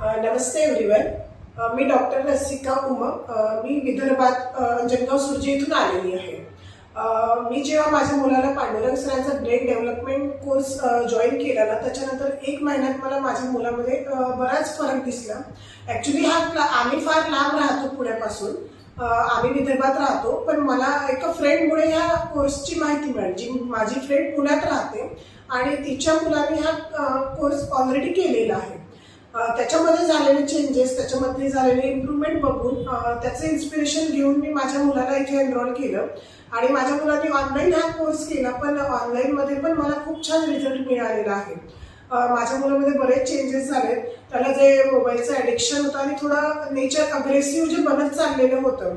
नमस्ते everyone मी doctor Rasika Umak मी विदर्भात अ, अंजनगाव इथून आलेली आहे. मी जेव्हा माझ्या मुलाला पांडुरंग सरांचा ब्रेन डेव्हलपमेंट कोर्स जॉईन केला ना त्याच्यानंतर एक महिन्यात मला माझ्या मुलामध्ये बराच फरक दिसला. ॲक्च्युली हा आम्ही फार लांब राहतो पुण्यापासून. आम्ही विदर्भात राहतो पण मला एका फ्रेंडमुळे ह्या कोर्सची माहिती मिळाली जी माझी फ्रेंड पुण्यात राहते. आणि तिच्या मुलाने हा कोर्स ऑलरेडी केलेला आहे. त्याच्यामध्ये झालेले चेंजेस त्याच्यामध्ये झालेले इम्प्रूव्हमेंट बघून त्याचं इन्स्पिरेशन घेऊन मी माझ्या मुलाला इथे एनरोल केलं. आणि माझ्या मुलांनी ऑनलाईन हा कोर्स केला पण ऑनलाईनमध्ये पण मला खूप छान रिझल्ट मिळालेला आहे. माझ्या मुलामध्ये बरेच चेंजेस झालेत. त्याला जे मोबाईलचं ॲडिक्शन होतं आणि थोडं नेचर अग्रेसिव्ह जे बनत चाललेलं होतं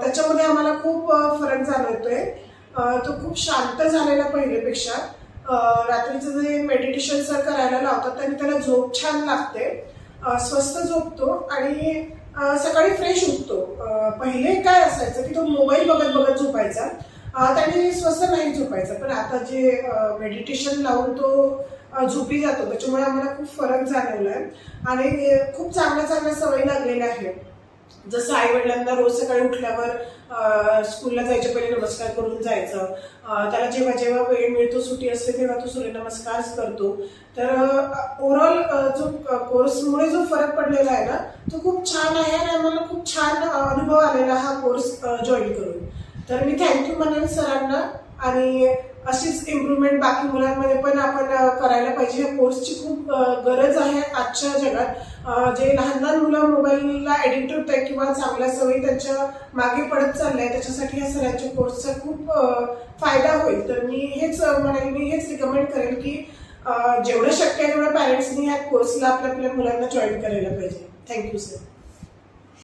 त्याच्यामध्ये आम्हाला खूप फरक जाणवतोय. तो खूप शांत झालेला पहिल्यापेक्षा. रात्रीचं जे मेडिटेशन सर करायला लावतात त्याने त्याला झोप छान लागते. स्वस्त झोपतो आणि सकाळी फ्रेश उठतो. पहिले काय असायचं की तो मोबाईल बघत बघत झोपायचा. त्याने स्वस्त नाही झोपायचा पण आता जे मेडिटेशन लावून तो झोपी जातो. त्याच्यामुळे आम्हाला खूप फरक जाणवलाय. आणि खूप चांगल्या चांगल्या सवयी लागलेल्या आहेत. जसं आई वडिलांना रोज सकाळी उठल्यावर स्कूलला जायच्या पहिले नमस्कार करून जायचं. त्याला जेव्हा जेव्हा वेळ मिळतो सुट्टी असते तेव्हा तो सूर्यनमस्कार करतो. तर ओव्हरऑल जो कोर्समुळे जो फरक पडलेला आहे ना तो खूप छान आहे आणि आम्हाला खूप छान अनुभव आलेला हा कोर्स जॉईन करून. तर मी थँक्यू म्हणेन सरांना आणि अशीच इम्प्रूव्हमेंट बाकी मुलांमध्ये पण आपण करायला पाहिजे. या कोर्सची खूप गरज आहे आजच्या जगात. जे लहान लहान मुलं मोबाईलला ॲडिक्ट होत आहे किंवा चांगल्या सवयी त्यांच्या मागे पडत चालल्या त्याच्यासाठी या सरांच्या कोर्सचा खूप फायदा होईल. तर मी हेच अ, मी हेच रिकमेंड करेन की जेवढं शक्य आहे तेवढं पॅरेंट्सनी ह्या कोर्सला आपल्या आपल्या मुलांना जॉईन करायला पाहिजे. Thank you sir